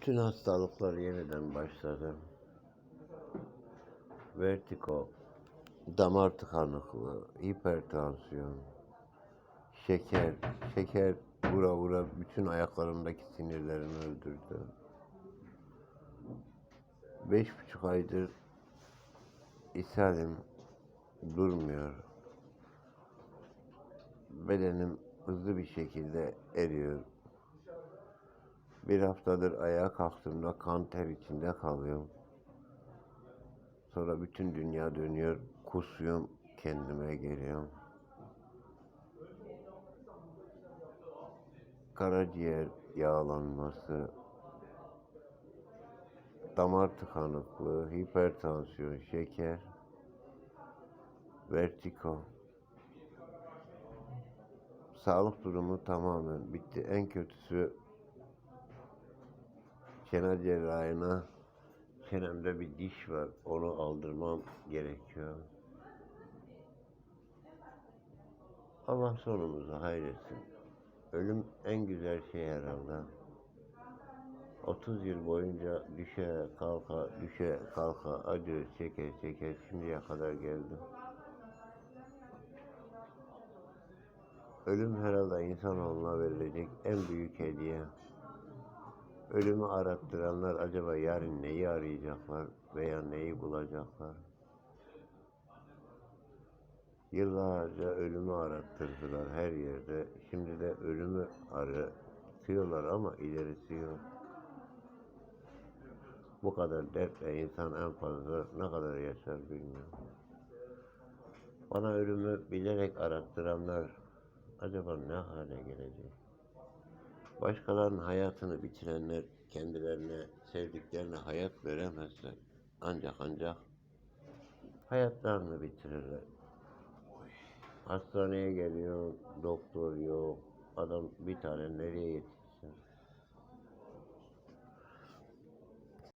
Bütün hastalıklar yeniden başladı. Vertigo, damar tıkanıklığı, hipertansiyon, şeker, şeker vura vura bütün ayaklarımdaki sinirlerimi öldürdü. Beş buçuk aydır ishalim durmuyor. Bedenim hızlı bir şekilde eriyor. Bir haftadır ayağa kalktığımda kan ter içinde kalıyorum. Sonra bütün dünya dönüyor, kusuyorum, kendime geliyorum. Karaciğer yağlanması, damar tıkanıklığı, hipertansiyon, şeker, vertigo. Sağlık durumu tamamen bitti. En kötüsü çene cerrahına çenemde bir diş var. Onu aldırmam gerekiyor. Allah sonumuzu hayretsin. Ölüm en güzel şey herhalde. 30 yıl boyunca düşe kalka, düşe kalka, acı çeke çeke şimdiye kadar geldim. Ölüm herhalde insanoğluna verilecek en büyük hediye. Ölümü arattıranlar acaba yarın neyi arayacaklar veya neyi bulacaklar? Yıllarca ölümü arattırdılar her yerde. Şimdi de ölümü aratıyorlar ama ilerisi yok. Bu kadar dertle insan en fazla ne kadar yaşar bilmiyorum. Bana ölümü bilerek arattıranlar acaba ne hale gelecek? Başkalarının hayatını bitirenler kendilerine, sevdiklerine hayat veremezler. Ancak ancak hayatlarını bitirirler. Hastaneye geliyor, doktor yok. Adam bir tane nereye yetişsin?